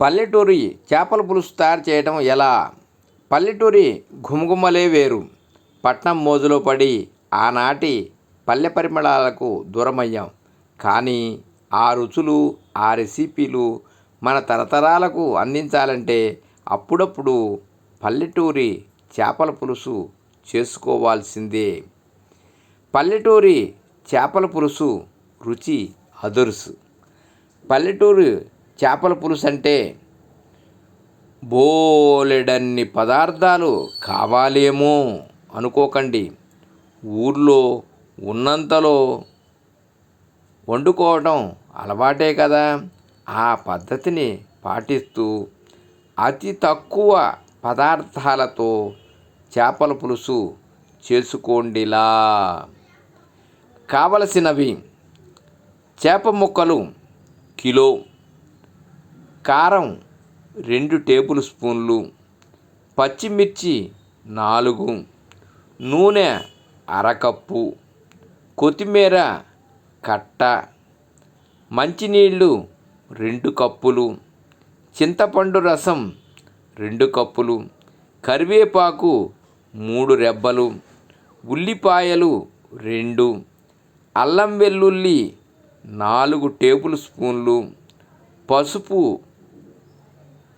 పల్లెటూరి చేపల పులుసు తయారు చేయడం ఎలా? పల్లెటూరి ఘుమఘుమలే వేరు. పట్నం మోజులో పడి ఆనాటి పల్లె పరిమళాలకు దూరమయ్యాం. కానీ ఆ రుచులు ఆ రెసిపీలు మన తరతరాలకు అందించాలంటే అప్పుడప్పుడు పల్లెటూరి చేపల పులుసు చేసుకోవాల్సిందే. పల్లెటూరి చేపల పులుసు రుచి అదుర్సు. పల్లెటూరు చేపల పులుసు అంటే బోలెడన్ని పదార్థాలు కావాలేమో అనుకోకండి. ఊర్లో ఉన్నంతలో వండుకోవడం అలవాటే కదా. ఆ పద్ధతిని పాటిస్తూ అతి తక్కువ పదార్థాలతో చేపల పులుసు చేసుకోండిలా. కావలసినవి చేప ముక్కలు కిలో కారం రెండు టేబుల్ స్పూన్లు పచ్చిమిర్చి నాలుగు నూనె అరకప్పు కొత్తిమీర కట్ట మంచినీళ్ళు రెండు కప్పులు చింతపండు రసం రెండు కప్పులు కరివేపాకు మూడు రెబ్బలు ఉల్లిపాయలు రెండు అల్లం వెల్లుల్లి నాలుగు టేబుల్ స్పూన్లు పసుపు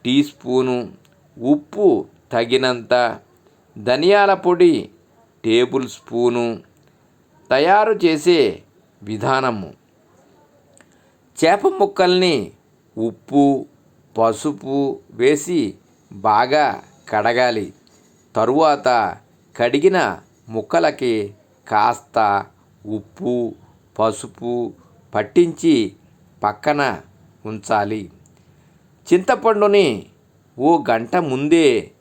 టీ స్పూను ఉప్పు తగినంత ధనియాల పొడి టేబుల్ స్పూను తయారు చేసే విధానము. చేప ముక్కల్ని ఉప్పు పసుపు వేసి బాగా కడగాలి. తరువాత కడిగిన ముక్కలకి కాస్త ఉప్పు పసుపు పట్టించి పక్కన ఉంచాలి. చింతపండుని ఓ గంట ముందే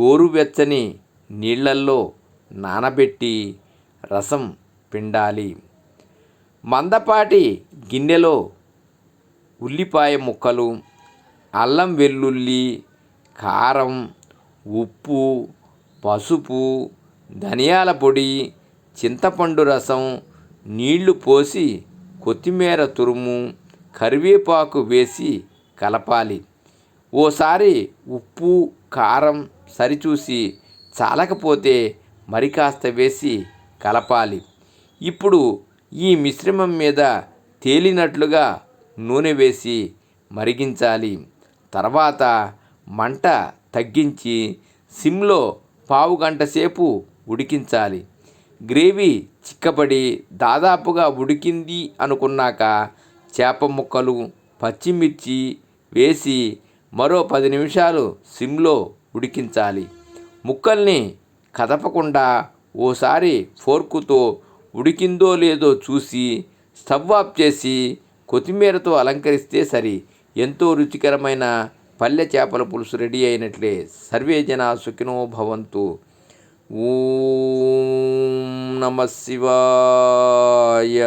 గోరువెచ్చని నీళ్ళల్లో నానబెట్టి రసం పిండాలి. మందపాటి గిన్నెలో ఉల్లిపాయ ముక్కలు అల్లం వెల్లుల్లి కారం ఉప్పు పసుపు ధనియాల పొడి చింతపండు రసం నీళ్ళు పోసి కొత్తిమీర తురుము కరివేపాకు వేసి కలపాలి. ఓసారి ఉప్పు కారం సరిచూసి చాలకపోతే మరి కాస్త వేసి కలపాలి. ఇప్పుడు ఈ మిశ్రమం మీద తేలినట్లుగా నూనె వేసి మరిగించాలి. తర్వాత మంట తగ్గించి సిమ్లో పావు గంట సేపు ఉడికించాలి. గ్రేవీ చిక్కబడి దాదాపుగా ఉడికింది అనుకున్నాక చేప ముక్కలు పచ్చిమిర్చి వేసి మరో పది నిమిషాలు సిమ్లో ఉడికించాలి. ముక్కల్ని కదపకుండా ఓసారి ఫోర్కుతో ఉడికిందో లేదో చూసి స్టవ్ ఆఫ్ చేసి కొత్తిమీరతో అలంకరిస్తే సరి. ఎంతో రుచికరమైన పల్లె చేపల పులుసు రెడీ అయినట్లే. సర్వే జన సుఖినో భవంతు. ఓం నమ శివాయ.